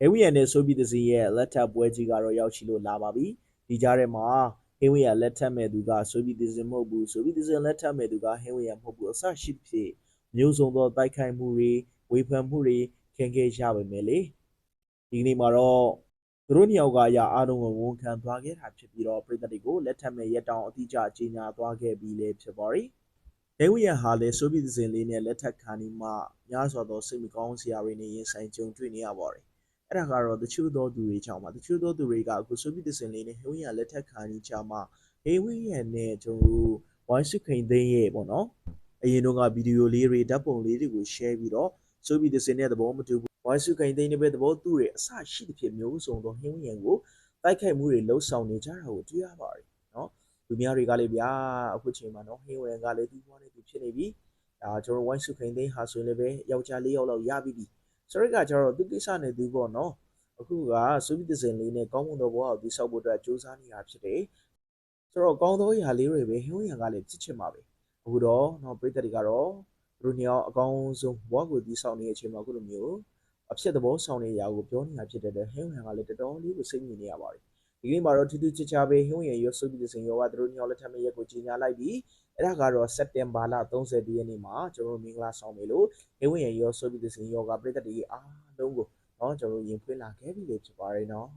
ဟေဝီယန်နဲ့ဆိုဗီယက်စင်ရဲ့လက်ထပ်ပွဲကြီးကတော့ရောက်ရှိလို့လာပါပြီဒီကြားထဲမှာဟေဝီယန်လက်ထပ်မဲ့သူကဆိုဗီယက်စင်မဟုတ်ဘူးဆိုဗီယက်စင်လက်ထပ်မဲ့သူကဟေဝီယန်မဟုတ်ဘူးအစရှိသဖြင့်မျိုးစုံသောတိုက်ခိုက်မှုတွေဝေဖန်မှုတွေခင်ခဲ့ရပါမယ်လေဒီကနေ့မှာတော့သူတို့နှစ်ယောက်ကအရာအားလုံးကိုဝန်ခံသွားခဲ့တာဖြစ်ပြီးတော့ပြည်သက်တွေကိုလက်ထပ်မဲ့ရက်တောင်အတိအကျအကြီးညာသွားခဲ့ပြီးလေဖြစ်ပါရီဟေဝီယန်ဟာလည်းဆိုဗီယက်စင်လေးနဲ့လက်ထပ်ခံဒီမှာများစွာသောစိတ်မကောင်းစရာတွေနဲ့ရင်ဆိုင်ကြုံတွေ့နေရပါတယ် အဲ့ဒါကတော့တချို့သောသူတွေကြောင့်ပါတချို့သောသူတွေကအခုဆိုဗီယက်စင်လေးနဲ့ဟေဝီယန်လက်ထက်ခံကြီးချာမှာဟေဝီယန်နဲ့ကျွန်တော်တို့ဝိုင်းစုခိန်သိန်းရဲ့ပေါ့နော်အရင်တော့ကဗီဒီယိုလေးတွေဓာတ်ပုံလေးတွေကို share ပြီးတော့ဆိုဗီယက်စင်နဲ့သဘောမတူဘူးဝိုင်းစုခိန်သိန်းနဲ့ပဲသဘောတူတယ်အဆရှိတဲ့ဖြစ်မျိုးစုံသောဟေဝီယန်ကိုတိုက်ခိုက်မှုတွေလှုပ်ဆောင်နေကြတာကိုတွေ့ရပါတယ်နော်လူများတွေကလည်းဗျာအခုချိန်မှာနော်ဟေဝီယန်ကလည်းဒီဘွားနဲ့သူဖြစ်နေပြီဒါကျွန်တော်ဝိုင်းစုခိန်သိန်းဟာဆိုရင်လည်းပဲယောက်ျားလေးယောက်လောက်ရပြီပြီ ဆိုတော့ကကျတော့သူကိစ္စနဲ့သူပေါ့နော်အခုကဆိုဗီယက်စင်လေးနဲ့ကောင်းမွန်သောဘဝကိုတိဆောက်ဖို့အတွက်စူးစမ်းနေတာဖြစ်တယ်ဆိုတော့ကောင်းသောအရာလေးတွေပဲဟိုးရံကလည်းဖြစ်ချင်ပါပဲအခုတော့နော်ပြည်သက်တွေကတော့သူတို့နှစ်ယောက်အကောင်းဆုံးဘဝကိုတိဆောက်နေတဲ့အချိန်မှာအခုလိုမျိုးအဖြစ်သဘောဆောင်နေရာကိုပြောနေတာဖြစ်တဲ့အတွက်ဟိုးရံကလည်းတော်တော်လေးကိုစိတ်ညစ်နေရပါတယ်ဒီကနေ့မှာတော့ထူးထူးခြားခြားပဲဟိုးရံရောဆိုဗီယက်စင်ရောကသူတို့နှစ်ယောက်လက်ထပ်မဲ့ရက်ကိုကြီးညာလိုက်ပြီး အဲ့ဒါကတော့စက်တင်ဘာလ30ရက်နေ့မှာကျွန်တော်တို့မင်္ဂလာဆောင်ပြီလို့နေဝင်ရရောဆိုပြီးသစင်ယောဂပရိသတ်တွေအားလုံးကိုနော်ကျွန်တော်ရင်ဖွင့်လာခဲ့ပြီလေဖြစ်ပါတယ်နော်